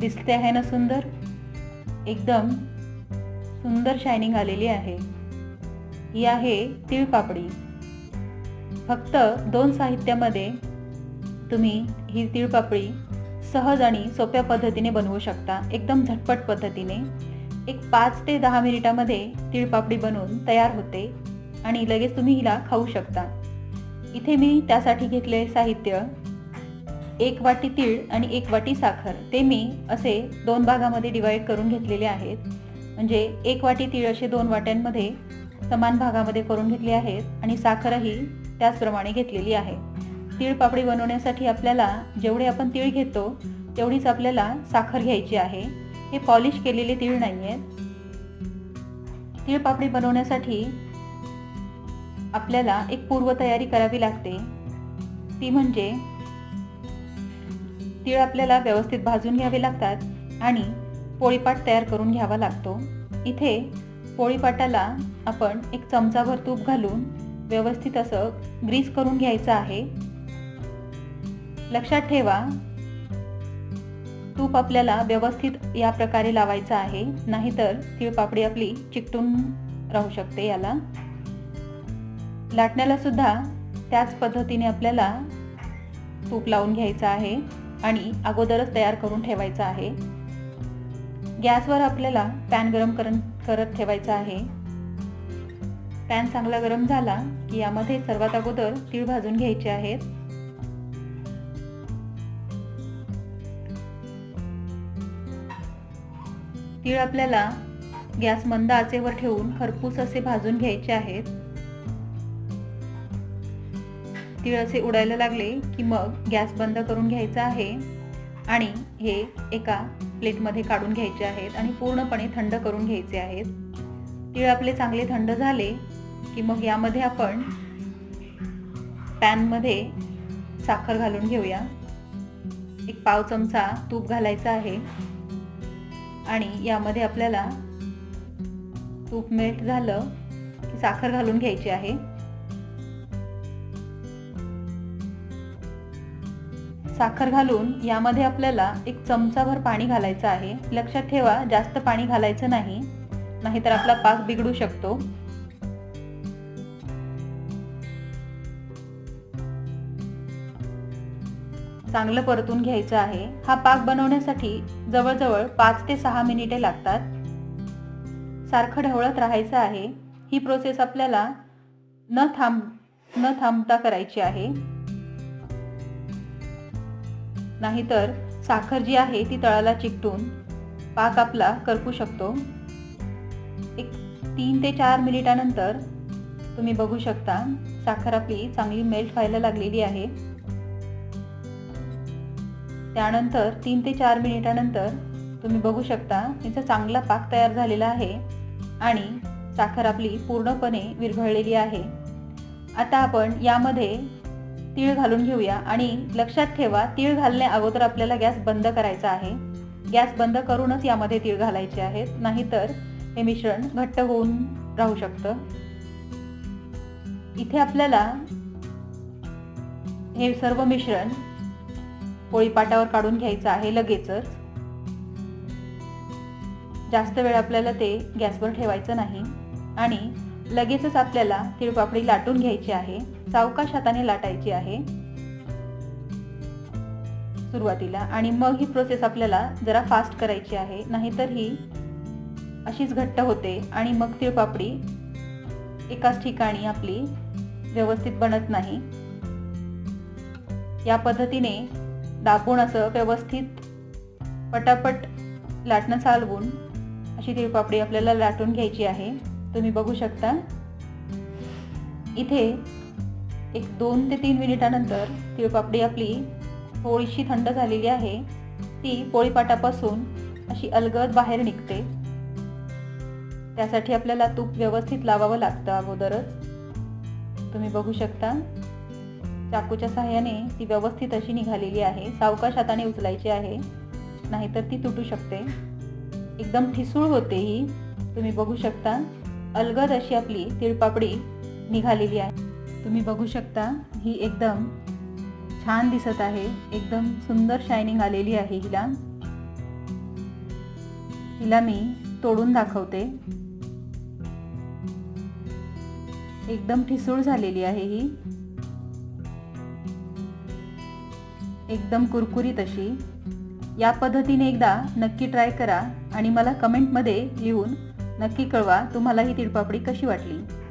दिसते आहे ना सुंदर? एकदम सुंदर शायनिंग आलेली आहे. ही आहे तिळपापडी. फक्त दोन साहित्यामध्ये तुम्ही ही तिळपापडी सहज आणि सोप्या पद्धतीने बनवू शकता. एकदम झटपट पद्धतीने. एक पाच ते दहा मिनिटामध्ये तिळपापडी बनवून तयार होते आणि लगेच तुम्ही हिला खाऊ शकता. इथे मी त्यासाठी घेतले साहित्य एक वाटी तीळ आणि एक वाटी साखर ते मी असे दोन भागामध्ये डिवाईड करून घेतलेले आहेत. म्हणजे एक वाटी तीळ असे दोन वाट्यांमध्ये समान भागामध्ये करून घेतले आहेत आणि साखरही त्याचप्रमाणे घेतलेली आहे. तीळ पापडी बनवण्यासाठी आपल्याला जेवढे आपण तीळ घेतो तेवढीच आपल्याला साखर घ्यायची आहे. हे पॉलिश केलेले तीळ नाही आहेत. तीळ पापडी बनवण्यासाठी आपल्याला एक पूर्वतयारी करावी लागते. ती म्हणजे तीळ आपल्याला व्यवस्थित भाजून घ्यावे लागतात आणि पोळीपाट तयार करून घ्यावा लागतो. इथे पोळीपाटाला आपण एक चमचाभर तूप घालून व्यवस्थित असं ग्रीस करून घ्यायचं आहे. लक्षात ठेवा तूप आपल्याला व्यवस्थित या प्रकारे लावायचं आहे नाहीतर तिळपापडी आपली चिकटून राहू शकते याला. लाटण्याला सुद्धा त्याच पद्धतीने आपल्याला तूप लावून घ्यायचं आहे. आणि अगोदरच तयार करून ठेवायचं आहे. गॅसवर आपल्याला पॅन गरम कर करत ठेवायचा आहे. पॅन चांगला गरम झाला की यामध्ये सर्वात अगोदर तीळ भाजून घ्यायचे आहेत. तीळ आपल्याला गॅस मंद आचेवर ठेवून खरपूस असे भाजून घ्यायचे आहेत. तीळ असे उडायला लागले की मग गॅस बंद करून घ्यायचा आहे आणि हे एका प्लेटमध्ये काढून घ्यायचे आहेत आणि पूर्णपणे थंड करून घ्यायचे आहेत. तीळ आपले चांगले थंड झाले की मग यामध्ये आपण पॅनमध्ये साखर घालून घेऊया. एक पाव चमचा तूप घालायचा आहे आणि यामध्ये आपल्याला तूप मेल्ट झालं की साखर घालून घ्यायची आहे. साखर घालून यामध्ये आपल्याला एक चमचाभर पाणी घालायचं आहे. लक्षात ठेवा जास्त पाणी घालायचं नाही. नाहीतर आपला पाक बिघडू शकतो. चांगलं परतून घ्यायचं आहे. हा पाक बनवण्यासाठी जवळजवळ पाच ते सहा मिनिटे लागतात. सारखं ढवळत राहायचं आहे. ही प्रोसेस आपल्याला न थांब न थांबता करायची आहे. नाहीतर साखर जी आहे ती तळाला चिकटून पाक आपला करपू शकतो. एक तीन ते चार मिनिटानंतर तुम्ही बघू शकता साखर आपली चांगली मेल्ट व्हायला लागलेली आहे. त्यानंतर तीन ते चार मिनिटानंतर तुम्ही बघू शकता तिचा चांगला पाक तयार झालेला आहे आणि साखर आपली पूर्णपणे विरघळलेली आहे. आता आपण यामध्ये तीळ घालून घेऊया आणि लक्षात ठेवा तीळ घालण्या अगोदर आपल्याला गॅस बंद करायचा आहे. गॅस बंद करूनच यामध्ये तीळ घालायचे आहेत नाहीतर हे मिश्रण घट्ट होऊन राहू शकतं. इथे आपल्याला हे सर्व मिश्रण पोळीपाटावर काढून घ्यायचं आहे लगेचच. जास्त वेळ आपल्याला ते गॅसवर ठेवायचं नाही आणि लगेचच आपल्याला तिळपापडी लाटून घ्यायची आहे. सावकाश हाताने लाटायची आहे. सुरुवातीला आणि मग ही प्रोसेस आपल्याला जरा फास्ट करायची आहे. नाहीतर ही अशीच घट्ट होते आणि मग तिळपापडी एकाच ठिकाणी आपली व्यवस्थित बनत नाही. या पद्धतीने दाबून असं व्यवस्थित पटापट लाटणं चालवून अशी तिळपापडी आपल्याला लाटून घ्यायची आहे. तुम्ही बघू शकता. इथे एक दोन ते तीन मिनिटानंतर तिळपापडी आपली थोडीशी थंड झालेली आहे. ती पोळीपाटापासून अशी अलगद बाहेर निघते. त्यासाठी आपल्याला तूप व्यवस्थित लावावं लागतं अगोदरच. तुम्ही बघू शकता. चाकूच्या सहाय्याने ती व्यवस्थित अशी निघालेली आहे. सावकाश हाताने उचलायची आहे. नाहीतर ती तुटू शकते. एकदम ठिसूळ होते ही. तुम्ही बघू शकता. अलगद अशी आपली तिळपापडी निघालेली आहे. तुम्ही बघू शकता ही एकदम छान दिसत आहे. एकदम सुंदर शायनिंग आलेली आहे हिला. हिला मी तोडून दाखवते. एकदम ठिसूळ झालेली आहे ही. एकदम कुरकुरीत अशी. या पद्धतीने एकदा नक्की ट्राय करा आणि मला कमेंटमध्ये लिहून नक्की कळवा तुम्हाला ही तिळपापडी कशी वाटली.